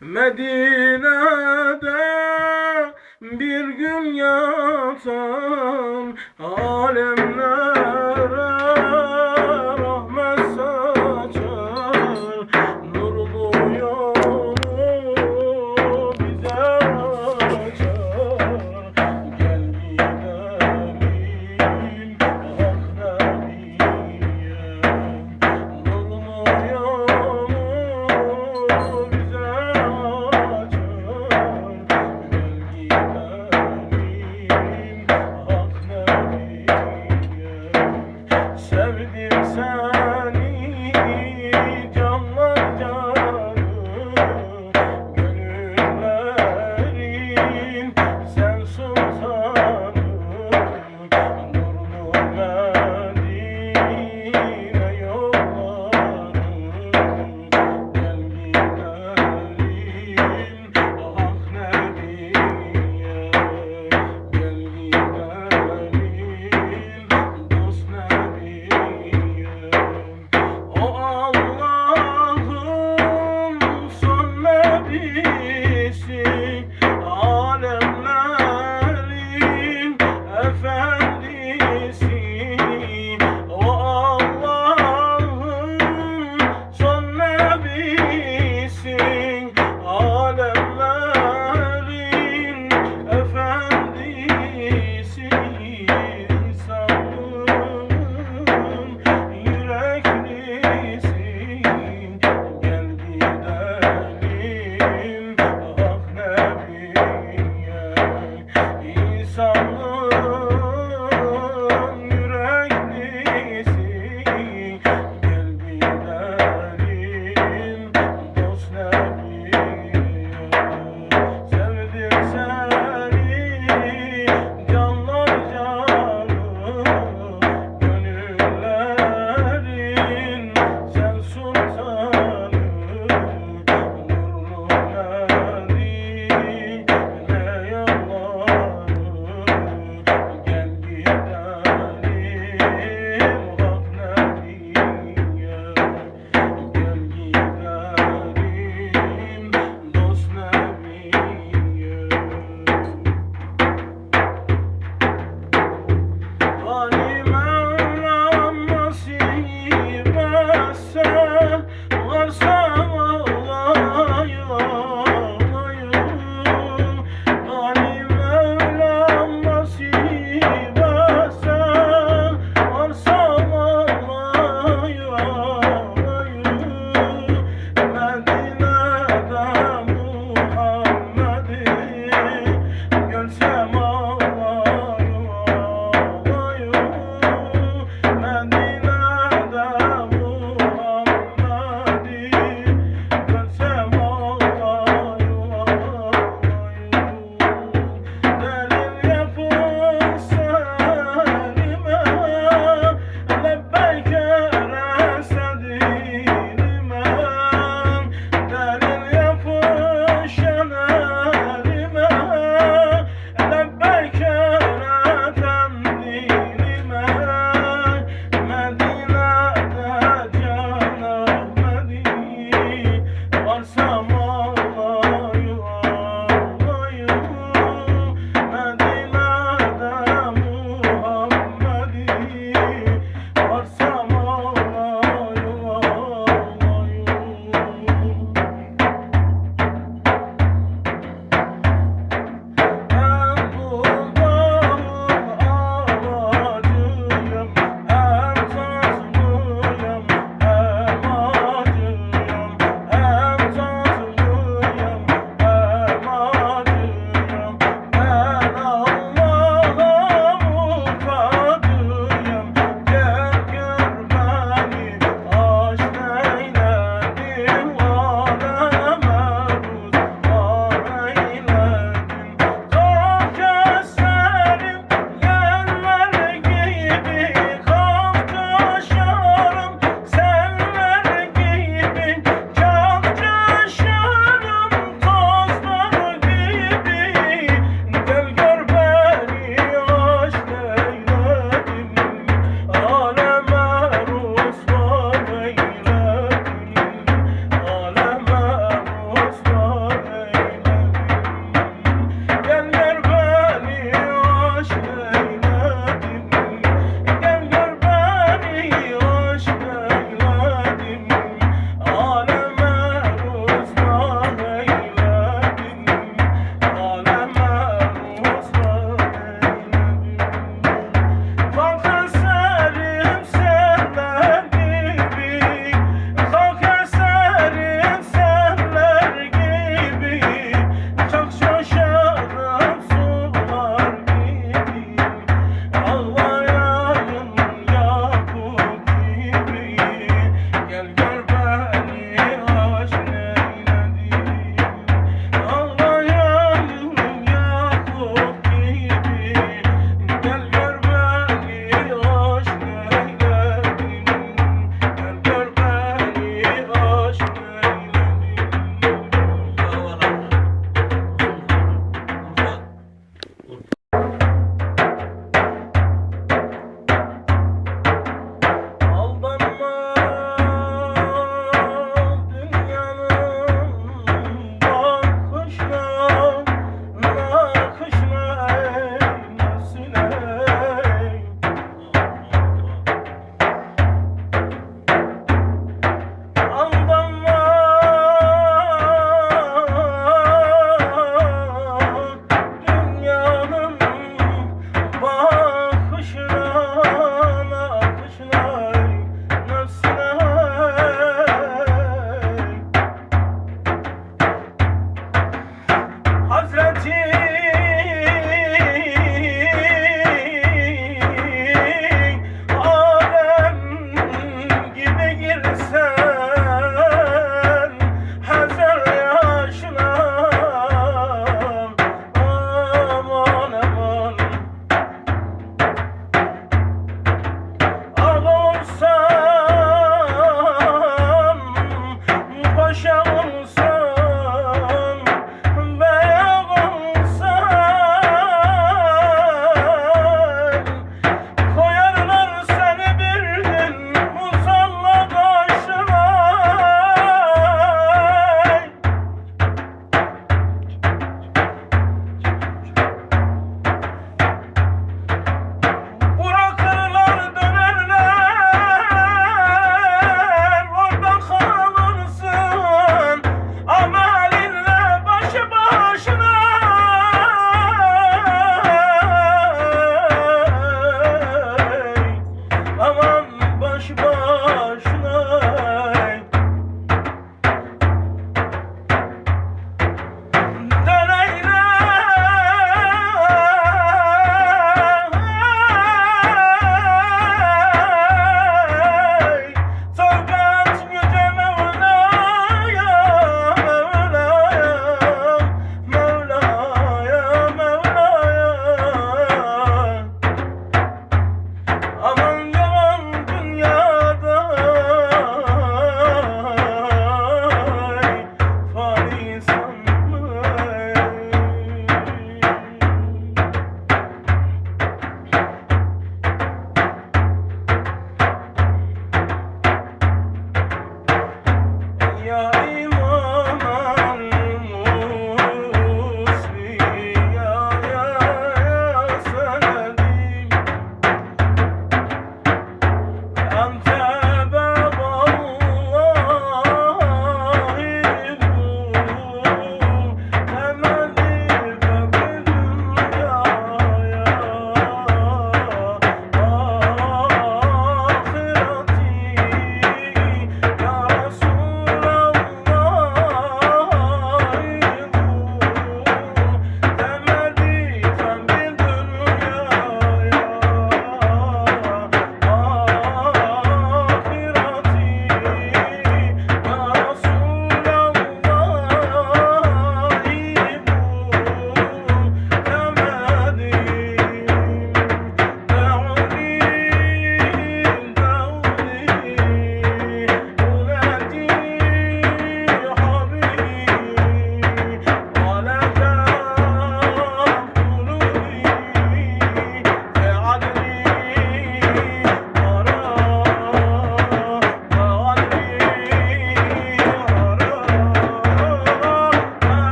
Medine'de bir gün yatan alemlere kişi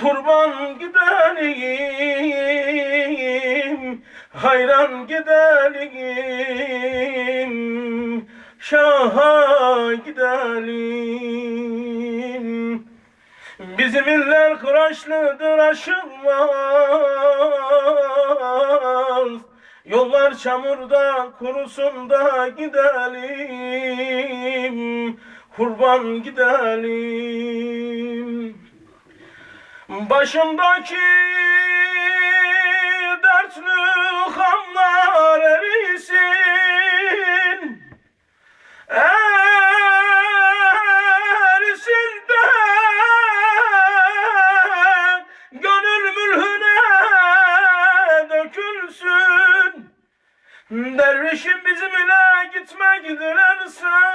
kurban gidelim hayran gidelim şaha gidelim bizim iller kıraçlıdır aşılmaz. Yollar çamurda kurusun da gidelim kurban gidelim. Başımdaki dertli hamlar erisin. Erisin de gönül mülhüne dökülsün. Dervişim bizimle gitme gidilersen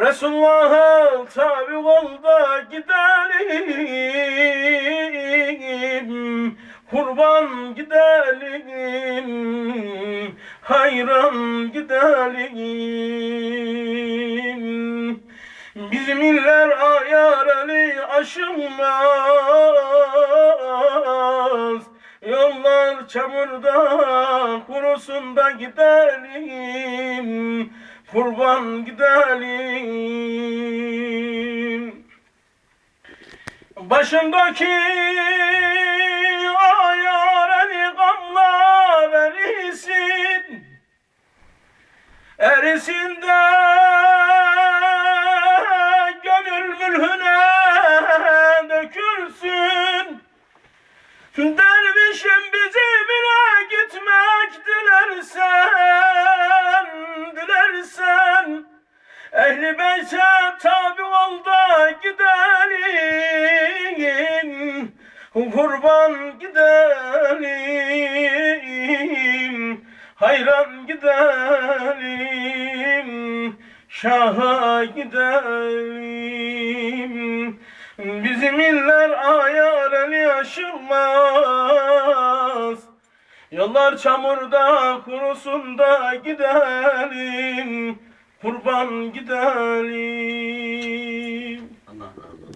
Resulullah'a tabi ol da gidelim Kurban gidelim Hayran gidelim. Bizim iller ayar eli aşılmaz Yollar çamurda kurusun da gidelim. Kurban gidelim. Başındaki ayar eli gamlar erisin Erisin de gönül mülhüne dökülsün. Dervişim bizimle gitmek dilersen, dilersen Ehli beyte tabi ol da gidelim. Kurban gidelim Hayran gidelim Şaha gidelim. Bizim iller ayar eli aşılmaz Yollar çamurda kurusun da gidelim Kurban gidelim